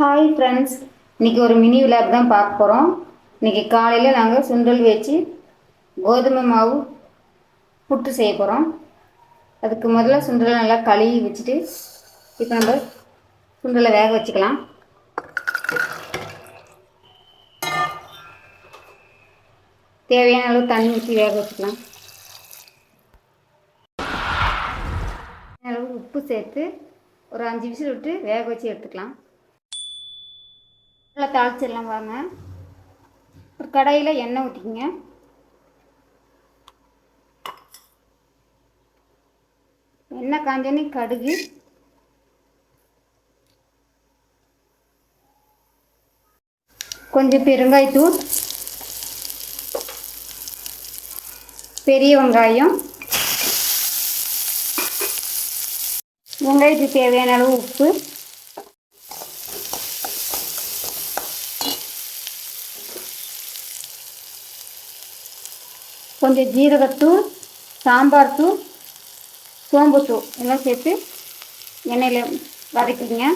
Hi friends இன்றைக்கி ஒரு mini vlog தான் பார்க்க போகிறோம் இன்றைக்கி காலையில் நாங்கள் சுண்டல் வச்சு கோதுமை மாவு புட்டு செய்ய போகிறோம் அதுக்கு முதல்ல சுண்டலை நல்லா கழுவி வச்சுட்டு இப்போ நம்ம சுண்டலை வேக வச்சுக்கலாம். தேவையான அளவு தண்ணி ஊற்றி வேக வச்சுக்கலாம். அளவு உப்பு சேர்த்து ஒரு அஞ்சு விசில் விட்டு வேக வச்சு எடுத்துக்கலாம். நல்லா தாளிச்சிடலாம் வாங்க. ஒரு கடையில் எண்ணெய் ஊற்றிக்கிங்க எண்ணெய் காஞ்சோன்னே கடுகு. கொஞ்சம் பெருங்காயத்தூள். பெரிய வெங்காயம். வெங்காயத்துக்கு தேவையான அளவு உப்பு. கொஞ்சம் ஜீரகத்தூள் சாம்பார் தூள் சோம்புத்தூள் எல்லாம் சேர்த்து எண்ணெயில் வதக்கிங்க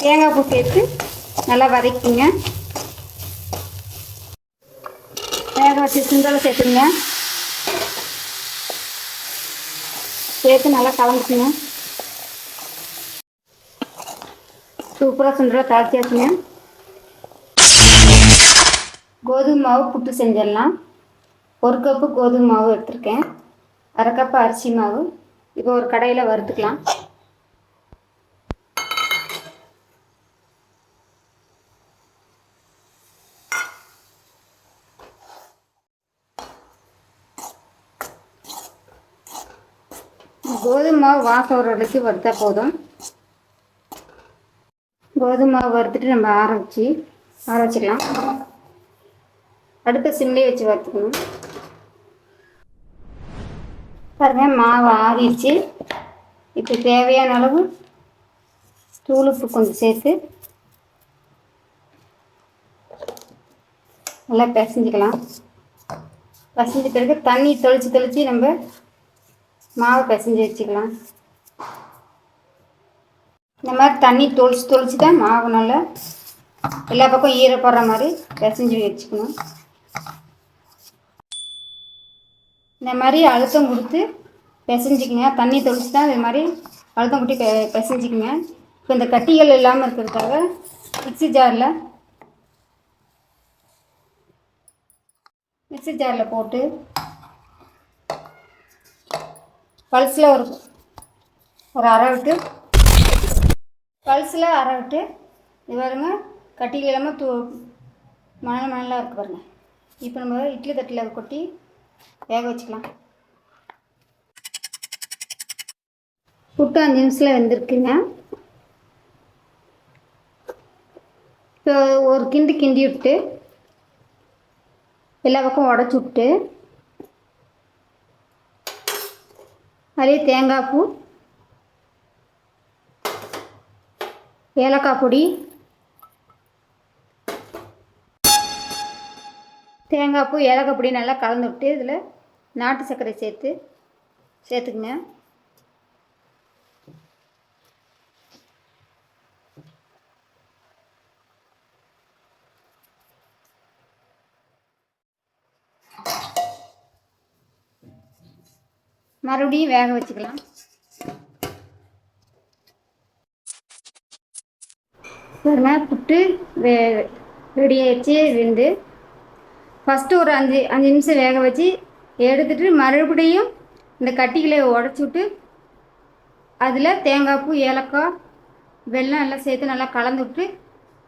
தேங்காய் பூ சேர்த்து நல்லா வதக்கிங்க வேக வச்சு சுண்டலை சேர்த்துங்க சேர்த்து நல்லா கலந்துக்குங்க சூப்பராக சுண்டலை தாளிச்சாச்சுங்க கோதுமை மாவு புட்டு செஞ்சிடலாம். ஒரு கப்பு கோதுமை மாவு எடுத்திருக்கேன். அரை கப்பு அரிசி மாவு. இப்போ ஒரு கடையில் வறுத்துக்கலாம். கோதுமை மாவு வாசம் ஒரு வரைக்கும் வறுத்தா போதும். கோதுமை மாவு வறுத்துட்டு நம்ம ஆற வச்சு ஆற வச்சுக்கலாம். அடுத்த சிம்லேயே வச்சு வறுத்துக்கணும். பாருங்க மாவு ஆறிடுச்சு. இப்போ தேவையான அளவு தூள் உப்பு கொஞ்சம் சேர்த்து நல்லா பிசைஞ்சிக்கலாம். பிசைஞ்ச பிறகு தண்ணி தெளித்து தெளித்து நம்ம மாவை பிசைஞ்சு வச்சுக்கலாம். இந்த மாதிரி தண்ணி தொளிச்சு தொளிச்சு தான் மாவு நல்லா எல்லா பக்கம் ஈரப்படுற மாதிரி பிசைஞ்சு வச்சுக்கணும். இந்த மாதிரி அழுத்தம் கொடுத்து பிசைஞ்சிக்கங்க. தண்ணி தொளிச்சு தான் இது மாதிரி அழுத்தம் கொடுத்து பெ பிசைஞ்சிக்கங்க. இப்போ இந்த கட்டிகள் இல்லாமல் இருக்கிறதுக்காக மிக்சி ஜாரில் மிக்சி ஜாரில் போட்டு பல்ஸில் ஒரு ஒரு அரை விட்டு பல்ஸில் அரை இது பாருங்க கட்டியில் இல்லாமல் தூ மணல் மணலாக இருக்குது பாருங்க. இப்போ நம்ம இட்லி தட்டில் கொட்டி வேக வச்சுக்கலாம். புட்டு அஞ்சு நிமிஷத்தில் வெந்திருக்குங்க. இப்போ ஒரு கிண்டு கிண்டி விட்டு எல்லா பக்கம் உடச்சி விட்டு அதே தேங்காய் பூ ஏலக்காய் பொடி தேங்காய் பூ ஏலக்காய் பொடி நல்லா கலந்து விட்டு இதில் நாட்டு சர்க்கரை சேர்த்து சேர்த்துக்குங்க. மறுபடியும் வேக வச்சுக்கலாம். பாருங்க புட்டு வே ரெடி ஆயிடுச்சு ஃபஸ்ட்டு ஒரு அஞ்சு அஞ்சு நிமிஷம் வேக வச்சு எடுத்துட்டு மறுபடியும் இந்த கட்டிகளை உடச்சி விட்டு அதில் தேங்காய் பூ ஏலக்காய் வெள்ளம் எல்லாம் சேர்த்து நல்லா கலந்து விட்டு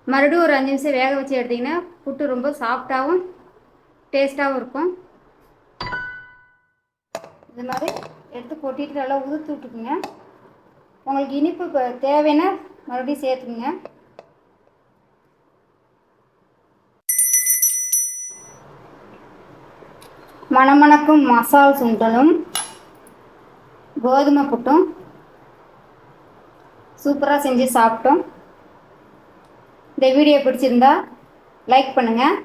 மறுபடியும் ஒரு அஞ்சு நிமிஷம் வேக வச்சு எடுத்திங்கன்னா புட்டு ரொம்ப சாஃப்டாகவும் டேஸ்ட்டாகவும் இருக்கும். இது மாதிரி எடுத்து கொட்டிட்டு நல்லா உதுத்து விட்டுக்குங்க. உங்களுக்கு இனிப்பு தேவைன்னா மறுபடியும் சேர்த்துக்குங்க. மணமணக்கும் மசால் சுண்டலும் கோதுமை புட்டும் சூப்பராக செஞ்சு சாப்பிட்டோம். இந்த வீடியோ பிடிச்சிருந்தா லைக் பண்ணுங்கள்